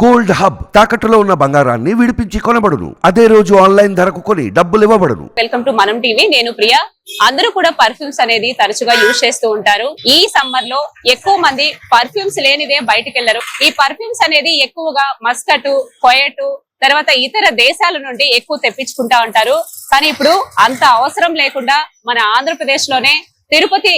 Gold hub తాకట్టులో ఉన్న బంగారాన్ని విడిపించి కొనబడును. అదే రోజు ఆన్లైన్ ధరకు కొని డబ్బులు ఇవ్వబడును. వెల్కమ్ టు మనం టీవీ నేను ప్రియా. అందరూ కూడా పర్ఫ్యూమ్స్ అనేది తరచుగా యూజ్ చేస్తూ ఉంటారు. ఈ సమ్మర్లో ఎక్కువ మంది పర్ఫ్యూమ్స్ లేనిదే బయటికి వెళ్ళరు ఈ పర్ఫ్యూమ్స్ అనేది ఎక్కువగా మస్కటు కొయటు తర్వాత ఇతర దేశాల నుండి ఎక్కువ తెప్పించుకుంటా ఉంటారు. కానీ ఇప్పుడు అంత అవసరం లేకుండా మన ఆంధ్రప్రదేశ్లోనే తిరుపతి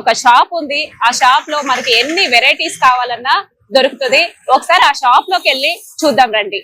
ఒక షాప్ ఉంది. ఆ షాప్లో మనకి ఎన్ని వెరైటీస్ కావాలన్నా దొరుకుతుంది. ఒకసారి ఆ షాప్లోకి వెళ్ళి చూద్దాం రండి.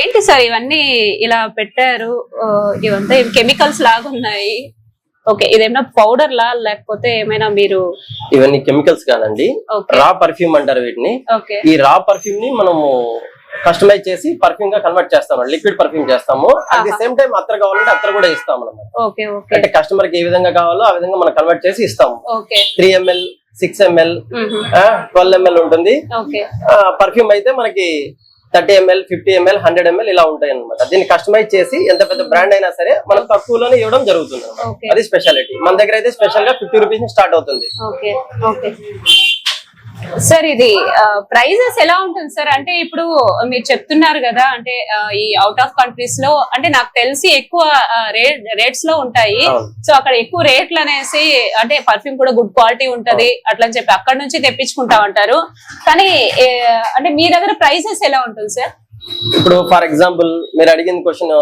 ఏంటి సార్ ఇవన్నీ ఇలా పెట్టారు? ఇవంతా కెమికల్స్ లాగా ఉన్నాయి? ఓకే ఇదేమైనా పౌడర్ లా లేకపోతే ఏమైనా మీరు ఇవన్నీ కెమికల్స్ కాదండి. రా పర్ఫ్యూమ్ అంటారు వీటిని. ఈ రా పర్ఫ్యూమ్ని మనము కస్టమైజ్ చేసి పర్ఫ్యూమ్గా కన్వర్ట్ చేస్తాము. లిక్విడ్ పర్ఫ్యూమ్ చేస్తాము. At the. సేమ్ టైం అత్తర్ కావాలంటే అత్తర్ కూడా ఇస్తాము అనమాట అంటే కస్టమర్కి ఏ విధంగా కావాలో ఆ విధంగా మనం కన్వర్ట్ చేసి ఇస్తాము. Three ML six ML. Twelve ML ఉంటుంది. పర్ఫ్యూమ్ అయితే మనకి thirty ML fifty ML hundred ML ఇలా ఉంటాయి అనమాట దీన్ని కస్టమైజ్ చేసి ఎంత పెద్ద బ్రాండ్ అయినా సరే మనం తక్కువలోనే ఇవ్వడం జరుగుతుంది అది స్పెషాలిటీ మన దగ్గర అయితే స్పెషల్గా ఫిఫ్టీ రూపీస్ స్టార్ట్ అవుతుంది. సార్ ఇది ప్రైజెస్ ఎలా ఉంటుంది సార్? అంటే ఇప్పుడు మీరు చెప్తున్నారు కదా అంటే ఈ అవుట్ ఆఫ్ కంట్రీస్లో అంటే నాకు తెలిసి ఎక్కువ రేట్ రేట్స్లో ఉంటాయి. సో అక్కడ ఎక్కువ రేట్లు అనేసి అంటే పర్ఫ్యూమ్ కూడా గుడ్ క్వాలిటీ ఉంటది అట్లా అని చెప్పి అక్కడ నుంచి తెప్పించుకుంటా ఉంటారు. కానీ అంటే మీ దగ్గర ప్రైసెస్ ఎలా ఉంటుంది సార్? ఇప్పుడు ఫర్ ఎగ్జాంపుల్ మీరు అడిగిన క్వశ్చన్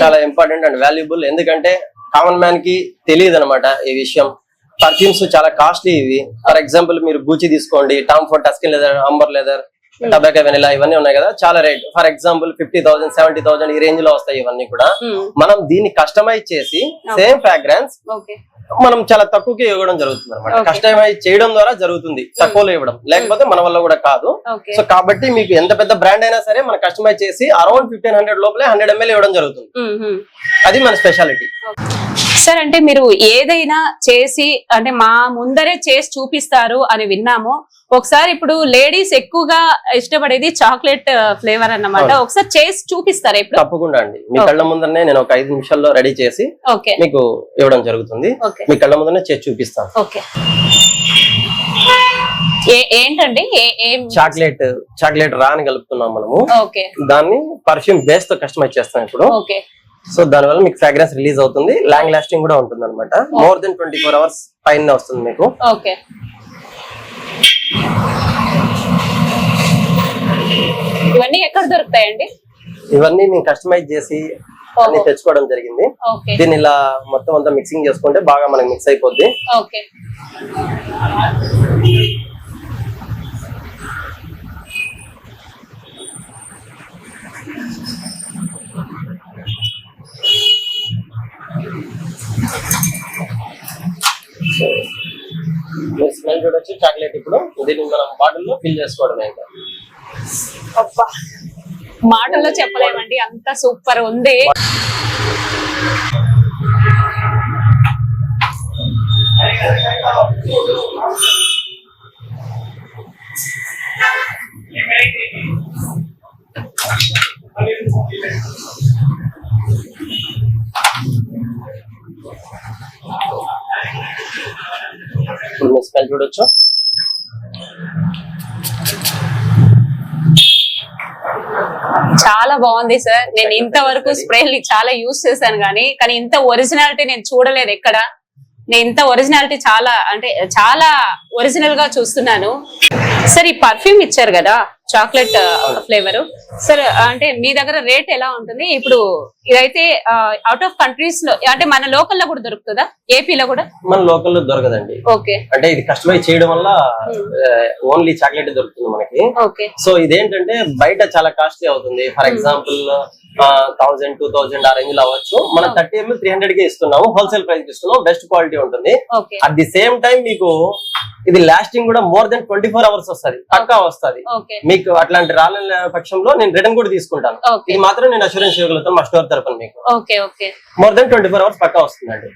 చాలా ఇంపార్టెంట్ అండ్ వాల్యుబుల్ ఎందుకంటే కామన్ మ్యాన్కి తెలియదు అనమాట ఈ విషయం. పర్ఫ్యూమ్స్ చాలా కాస్ట్లీ ఇవి. ఫర్ ఎగ్జాంపుల్ మీరు గూచి తీసుకోండి Tom Ford Tuscan leather amber leather tobacco vanilla ఇవన్నీ ఉన్నాయి కదా చాలా rate for example fifty thousand seventy thousand ఈ రేంజ్లో వస్తాయి ఇవన్నీ కూడా. మనం దీన్ని కస్టమైజ్ చేసి సేమ్ ఫ్రాగ్రెన్స్ మనం చాలా తక్కువకి ఇవ్వడం జరుగుతుంది అనమాట. కస్టమైజ్ చేయడం ద్వారా జరుగుతుంది తక్కువలో ఇవ్వడం. లేకపోతే మన వల్ల కూడా కాదు. సో కాబట్టి మీకు ఎంత పెద్ద బ్రాండ్ అయినా సరే మనం కస్టమైజ్ చేసి అరౌండ్ ఫిఫ్టీన్ హండ్రెడ్ లోపలే హండ్రెడ్ ఎంఎల్ ఇవ్వడం జరుగుతుంది. అది మన స్పెషాలిటీ సార్ అంటే మీరు ఏదైనా చేసి అంటే మా ముందరే చేసి చూపిస్తారు అని విన్నాము. ఒకసారి ఇప్పుడు లేడీస్ ఎక్కువగా ఇష్టపడేది చాక్లెట్ ఫ్లేవర్ అన్నమాట. ఒకసారి చేసి చూపిస్తారా ఇప్పుడు? తప్పకుండా అండి. మీ కళ్ళ ముందరనే నేను ఒక ఐదు నిమిషాల్లో రెడీ చేసి ఓకే. మీకు ఇవ్వడం జరుగుతుంది. మీ కళ్ళ ముందరనే చేసి చూపిస్తాను. ఓకే. ఏంటండి? చాక్లెట్ చాక్లెట్ రా అని కలుపుతున్నాం మనము. ఓకే. దాన్ని పర్ఫ్యూమ్ బేస్తో కస్టమైజ్ చేస్తాం ఇప్పుడు. ఓకే. సో దాని వల్ల మీకు ఫ్రాగ్రెన్స్ రిలీజ్ అవుతుంది. లాంగ్ లాస్టింగ్ కూడా ఉంటుంది అనమాట more than twenty four hours పైన వస్తుంది మీకు. ఓకే. ఇవన్నీ ఎక్కడ దొరుకుతాయండి? ఇవన్నీ మేము కస్టమైజ్ చేసి అన్ని. తెచ్చుకోవడం జరిగింది. దీన్ని ఇలా మొత్తం అంతా మిక్సింగ్ చేసుకుంటే బాగా మనకి మిక్స్ అయిపోద్ది. స్మెల్ చూడొచ్చు చాక్లెట్ ఇప్పుడు దీన్ని మనం బాటిల్లో ఫిల్ చేసుకోవడమే ఇంకా. మాటల్లో చెప్పలేమండి అంత సూపర్ ఉంది. చాలా బాగుంది సార్ నేను ఇంతవరకు స్ప్రేలు చాలా యూస్ చేశాను కానీ కానీ ఇంత ఒరిజినాలిటీ నేను చూడలేదు ఎక్కడ. నేను ఇంత ఒరిజినాలిటీ చాలా అంటే చాలా ఒరిజినల్గా చూస్తున్నాను. సార్ ఈ పర్ఫ్యూమ్ ఇచ్చారు కదా చాక్లెట్ ఫ్లేవర్ సార్ అంటే మీ దగ్గర రేట్ ఎలా ఉంటుంది? ఇప్పుడు ఇదైతే అవుట్ ఆఫ్ కంట్రీస్లో అంటే మన లోకల్లో కూడా దొరుకుతుందా? ఏపీలో కూడా? మన లోకల్లో దొరకదండి. ఓకే. అంటే ఇది కస్టమైజ్ చేయడం వల్ల ఓన్లీ చాక్లెట్ దొరుకుతుంది మనకి. ఓకే. సో ఇదేంటంటే బయట చాలా కాస్ట్లీ అవుతుంది. For example thousand two thousand ఆ రేంజ్లో అవ్వచ్చు. మనం థర్టీ ఎంఎల్ త్రీ హండ్రెడ్కి ఇస్తున్నాము. హోల్సేల్ ప్రైస్ ఇస్తున్నాం బెస్ట్ క్వాలిటీ ఉంటుంది. అట్ ది సేమ్ టైం మీకు ఇది లాస్టింగ్ కూడా more than twenty four hours వస్తుంది. పక్కా వస్తుంది. మీకు అట్లాంటి రాళ్ళ పక్షంలో నేను రిటర్న్ కూడా తీసుకుంటాను. ఇది మాత్రం నేను అష్యూరెన్స్ ఇవ్వగలుగుతాను మా స్టోర్ తరపున మీకు. More than twenty four hours పక్కా వస్తుందండి.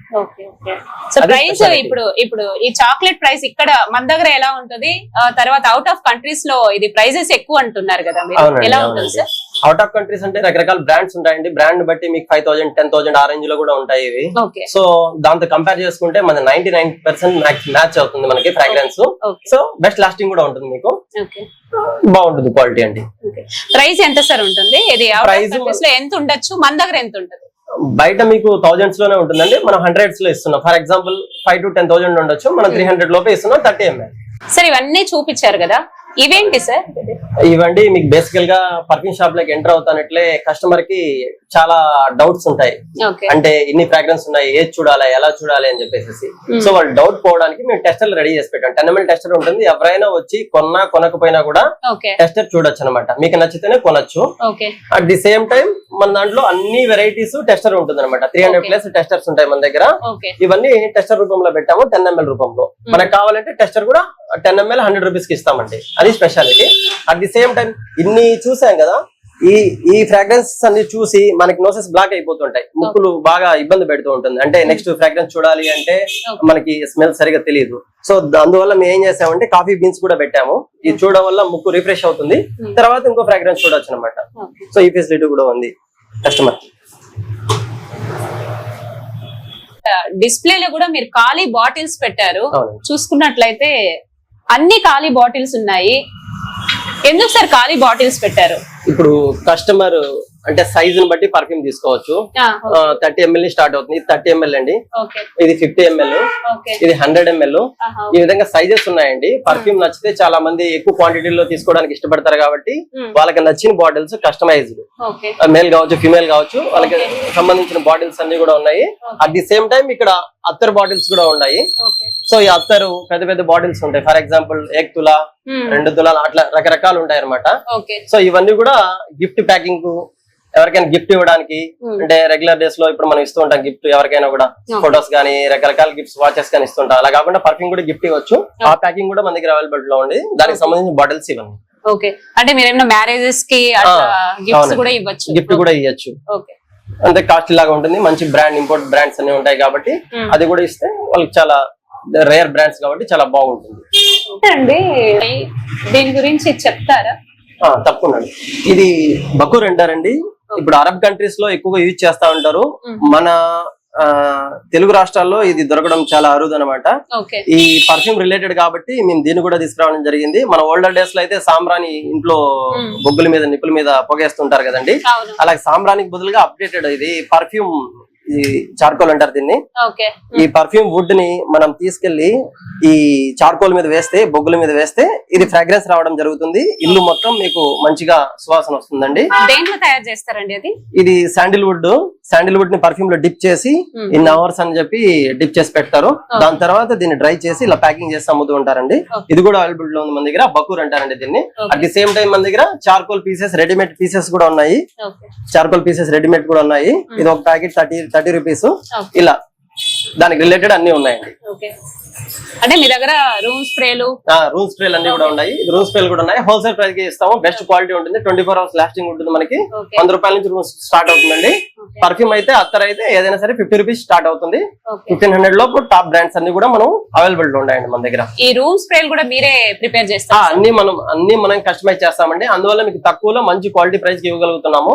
So price. ఇప్పుడు ఇప్పుడు ఈ చాక్లెట్ ప్రైస్ ఇక్కడ మన దగ్గర ఎలా ఉంటుంది? తర్వాత అవుట్ ఆఫ్ కంట్రీస్లో ఇది ప్రైజెస్ ఎక్కువ అంటున్నారు కదా మీరు. ఎలా ఉంటుంది సార్ అవుట్ ఆఫ్ కంట్రీస్ అంటే రకరకాల బ్రాండ్స్ ఉంటాయండి. బ్రాండ్ బట్టి మీకు ఫైవ్ థౌసండ్ టెన్ థౌసండ్ ఆ రేంజ్లో కూడా ఉంటాయి ఇవి. సో దాంతో కంపేర్ చేసుకుంటే మన నైన్టీ నైన్ పర్సెంట్ మ్యాచ్ అవుతుంది మనకి ఫ్రాగ్రెన్స్ సో బెస్ట్ లాస్టింగ్ కూడా ఉంటుంది మీకు. బాగుంటుంది క్వాలిటీ అండి. ప్రైస్ ఎంత సార్ ఉంటుంది? ఇది ఎంత ఉండొచ్చు? మన దగ్గర ఎంత ఉంటుంది? బయట మీకు థౌజండ్స్లోనే ఉంటుందండి. మనం హండ్రెడ్స్లో ఇస్తున్నాం. For example five to ten thousand ఉండొచ్చు. మనం త్రీ హండ్రెడ్ లోపే ఇస్తున్నాం థర్టీ ఎంఎల్ సార్ ఇవన్నీ చూపించారు కదా. ఇవేంటి సార్? ఇవండి మీకు బేసికల్గా పర్ఫ్యూమ్ షాప్లోకి ఎంటర్ అవుతానట్లే కస్టమర్కి చాలా డౌట్స్ ఉంటాయి. అంటే ఇన్ని ఫ్రాగ్రెన్స్ ఉన్నాయి ఏది చూడాలి ఎలా చూడాలి అని చెప్పేసి Hmm. సో వాళ్ళు డౌట్ పోవడానికి మేము టెస్టర్లు రెడీ చేసి పెట్టాం. టెన్ ఎంఎల్ టెస్టర్ ఉంటుంది. ఎవరైనా వచ్చి కొన్నా కొనకపోయినా కూడా టెస్టర్ చూడొచ్చు అనమాట మీకు నచ్చితేనే కొనొచ్చు. అట్ ది సేమ్ టైం మన దాంట్లో అన్ని వెరైటీస్ టెస్టర్ ఉంటుంది అనమాట త్రీ హండ్రెడ్. ప్లస్ టెస్టర్స్ ఉంటాయి మన దగ్గర. ఇవన్నీ టెస్టర్ రూపంలో పెట్టాము టెన్ ఎంఎల్ రూపంలో. మనకు కావాలంటే టెస్టర్ కూడా టెన్ ఎంఎల్ హండ్రెడ్ రూపీస్కి ఇస్తామండి. అది speciality at the same time ఇన్ని చూసాం కదా ఈ ఈ ఫ్రాగ్రెన్స్ అన్ని చూసి మనకి నోసెస్ బ్లాక్ అయిపోతుంటాయి. ముక్కులు బాగా ఇబ్బంది పెడుతూ ఉంటుంది. అంటే నెక్స్ట్ ఫ్రాగ్రెన్స్ చూడాలి అంటే. మనకి స్మెల్ సరిగా తెలియదు సో అందువల్ల మేము ఏం చేసామంటే కాఫీ బీన్స్ కూడా పెట్టాము. ఇది చూడడం వల్ల ముక్కు రిఫ్రెష్ అవుతుంది. Hmm. తర్వాత ఇంకో ఫ్రాగ్రెన్స్ చూడొచ్చు అనమాట సో ఈ ఫెసిలిటీ కూడా ఉంది. కస్టమర్ డిస్ప్లే లో కూడా మీరు ఖాళీ బాటిల్స్ పెట్టారు. చూసుకున్నట్లయితే అన్ని ఖాళీ బాటిల్స్ ఉన్నాయి. ఎందుకు సార్ ఖాళీ బాటిల్స్ పెట్టారు? ఇప్పుడు కస్టమర్ అంటే సైజ్ని బట్టి పర్ఫ్యూమ్ తీసుకోవచ్చు. థర్టీ ఎంఎల్ని స్టార్ట్ అవుతుంది. థర్టీ ఎంఎల్ అండి. ఇది ఫిఫ్టీ ఎంఎల్ ఇది హండ్రెడ్ ఎంఎల్ ఈ విధంగా సైజెస్ ఉన్నాయండి. పర్ఫ్యూమ్ నచ్చితే చాలా మంది ఎక్కువ క్వాంటిటీలో తీసుకోవడానికి ఇష్టపడతారు కాబట్టి. వాళ్ళకి నచ్చిన బాటిల్స్ కస్టమైజ్డ్ మేల్ కావచ్చు ఫిమేల్ కావచ్చు వాళ్ళకి సంబంధించిన బాటిల్స్ అన్ని కూడా ఉన్నాయి. అట్ ది సేమ్ టైం ఇక్కడ అత్తర్ బాటిల్స్ కూడా ఉన్నాయి. సో ఈ అత్తరు పెద్ద పెద్ద బాటిల్స్ ఉంటాయి. ఫర్ ఎగ్జాంపుల్ ఏక్ తులా రెండు తులాలు అట్లా రకరకాలు ఉంటాయి అన్నమాట ఓకే. సో ఇవన్నీ కూడా గిఫ్ట్ ప్యాకింగ్కు ఎవరికైనా గిఫ్ట్ ఇవ్వడానికి Hmm. అంటే రెగ్యులర్ డేస్లో ఇప్పుడు మనం ఇస్తూ ఉంటాం గిఫ్ట్ ఎవరికైనా కూడా. ఫొటోస్ కానీ రకరకాల గిఫ్ట్స్ వాచెస్ కానీ ఇస్తుంటాం అలా కాకుండా పర్ఫ్యూమ్ కూడా గిఫ్ట్ ఇవ్వచ్చు. ఆ ప్యాకింగ్ కూడా మన దగ్గర అవైలబుల్లో ఉంది. దానికి సంబంధించిన బాటిల్స్ ఇవన్నీ. ఓకే అంటే మీరు ఏమైనా మ్యారేజెస్కి గిఫ్ట్స్. కూడా ఇవ్వచ్చు. గిఫ్ట్ కూడా ఇవ్వచ్చు ఓకే అంటే కాస్ట్లీ లాగా ఉంటుంది. మంచి బ్రాండ్ ఇంపోర్ట్ బ్రాండ్స్ అన్ని ఉంటాయి కాబట్టి Hmm. అది కూడా ఇస్తే వాళ్ళకి చాలా రేర్ బ్రాండ్స్ కాబట్టి చాలా బాగుంటుంది. దీని గురించి చెప్తారా? తప్పకుండా ఇది బకూర్ అంటారండి. ఇప్పుడు అరబ్ కంట్రీస్లో ఎక్కువగా యూజ్ చేస్తా ఉంటారు. మన తెలుగు రాష్ట్రాల్లో ఇది దొరకడం చాలా అరుదు అనమాట ఈ పర్ఫ్యూమ్ రిలేటెడ్ కాబట్టి మేము దీన్ని కూడా తీసుకురావడం జరిగింది. మన ఓల్డర్ డేస్లో అయితే సాంబ్రాని ఇంట్లో. బొగ్గుల మీద నిప్పుల మీద పొగేస్తుంటారు కదండి. అలాగే సాంబ్రానికి బదులుగా అప్డేటెడ్ ఇది పర్ఫ్యూమ్ ఈ చార్కోల్ అంటారు దీన్ని. ఈ పర్ఫ్యూమ్ వుడ్ని మనం తీసుకెళ్ళి ఈ చార్కోల్ మీద వేస్తే బొగ్గుల మీద వేస్తే ఇది ఫ్రాగ్రెన్స్ రావడం జరుగుతుంది. ఇల్లు మొత్తం మీకు మంచిగా సువాసన వస్తుందండి. దేంట్లో తయారు చేస్తారండి అది? ఇది శాండిల్వుడ్ శాండిల్వుడ్ని పర్ఫ్యూమ్లో డిప్ చేసి. ఇన్ అవర్స్ అని చెప్పి డిప్ చేసి పెడతారు. దాని తర్వాత దీన్ని డ్రై చేసి ఇలా ప్యాకింగ్ చేసి అమ్ముతూ ఉంటారండి. ఇది కూడా అవైలబుల్లో ఉంది మన దగ్గర. బకూర్ అంటారండి దీన్ని. అట్ ది సేమ్ టైం మన దగ్గర చార్కోల్ పీసెస్ రెడీమేడ్ పీసెస్ కూడా ఉన్నాయి. చార్కోల్ పీసెస్ రెడీమేడ్ కూడా ఉన్నాయి. ఇది ఒక ప్యాకెట్ థర్టీ థర్టీ రూపీస్ ఇలా. దానికి రిలేటెడ్ అన్ని ఉన్నాయండి. అంటే మీ దగ్గర రూమ్ స్ప్రేలు? రూమ్ స్ప్రేలు అన్ని కూడా ఉన్నాయి. రూమ్ స్ప్రేలు కూడా ఉన్నాయి. హోల్సేల్ ప్రైస్కి ఇస్తాము. బెస్ట్ క్వాలిటీ ఉంటుంది. ట్వంటీ ఫోర్ అవర్స్ లాస్టింగ్ ఉంటుంది మనకి. వంద రూపాయల నుంచి రూమ్ స్టార్ట్ అవుతుందండి. పర్ఫ్యూమ్ అయితే అత్తర్ అయితే ఏదైనా సరే ఫిఫ్టీ రూపీస్ స్టార్ట్ అవుతుంది. ఫిఫ్టీన్ హండ్రెడ్ లోపు టాప్ బ్రాండ్స్ అన్ని కూడా మనం అవైలబుల్లో ఉన్నాయండి మన దగ్గర. ఈ రూమ్ స్ప్రేలు కూడా మీరే ప్రిపేర్ ఆ, చేస్తారు అన్ని మనం అన్ని మనం కస్టమైజ్ చేస్తామండి. అందువల్ల మీకు తక్కువలో మంచి క్వాలిటీ ప్రైస్కి ఇవ్వగలుగుతున్నాము.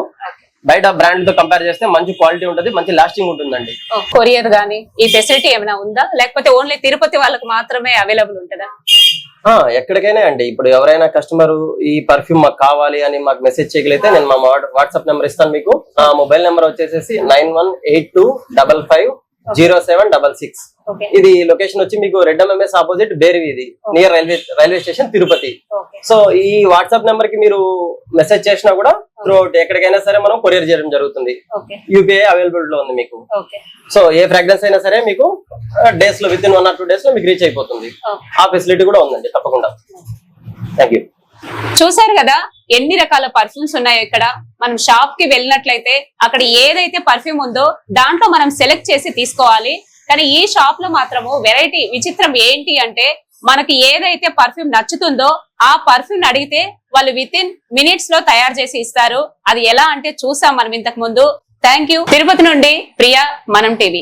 బయట బ్రాండ్తో కంపేర్ చేస్తే మంచి క్వాలిటీ ఉంటుంది మంచి లాస్టింగ్ ఉంటుందండి. కొరియర్ గానీ ఈ ఫెసిలిటీ ఏమైనా ఉందా? లేకపోతే ఓన్లీ తిరుపతి వాళ్ళకి మాత్రమే అవైలబుల్ ఉంటుందా? ఆ, ఎక్కడికైనా అండి. ఇప్పుడు ఎవరైనా కస్టమర్ ఈ పర్ఫ్యూమ్ మాకు కావాలి అని మాకు మెసేజ్ చేయగలిగితే నేను మా వాట్సాప్ నెంబర్ ఇస్తాను మీకు. నా మొబైల్ నెంబర్ వచ్చేసేసి nine one eight two double five zero seven double six. ఇది లొకేషన్ వచ్చి మీకు రెడ్ ఎంఎంఎస్ ఆపోజిట్ బేరివి ఇది. Near railway railway station Tirupati so ఈ వాట్సాప్ నెంబర్కి మీరు మెసేజ్ చేసినా కూడా త్రూ ఎక్కడికైనా సరే మనం కొరియర్ చేయడం జరుగుతుంది. యూపీఐ అవైలబుల్లో ఉంది మీకు. సో ఏ ఫ్రాగ్రెన్స్ అయినా సరే మీకు డేస్లో within one or two డేస్లో మీకు రీచ్ అయిపోతుంది. ఆ ఫెసిలిటీ కూడా ఉందండి తప్పకుండా. థ్యాంక్ యూ చూసారు కదా ఎన్ని రకాల పర్ఫ్యూమ్స్ ఉన్నాయో ఇక్కడ. మనం షాప్కి వెళ్ళినట్లయితే అక్కడ ఏదైతే పర్ఫ్యూమ్ ఉందో దాంట్లో మనం సెలెక్ట్ చేసి తీసుకోవాలి. కానీ ఈ షాప్లో మాత్రము వెరైటీ విచిత్రం ఏంటి అంటే మనకి ఏదైతే పర్ఫ్యూమ్ నచ్చుతుందో ఆ పర్ఫ్యూమ్ అడిగితే వాళ్ళు విత్ ఇన్ మినిట్స్లో తయారు చేసి ఇస్తారు. అది ఎలా అంటే చూసాం మనం ఇంతకు ముందు. థ్యాంక్ యూ తిరుపతి నుండి ప్రియా మనం టీవీ.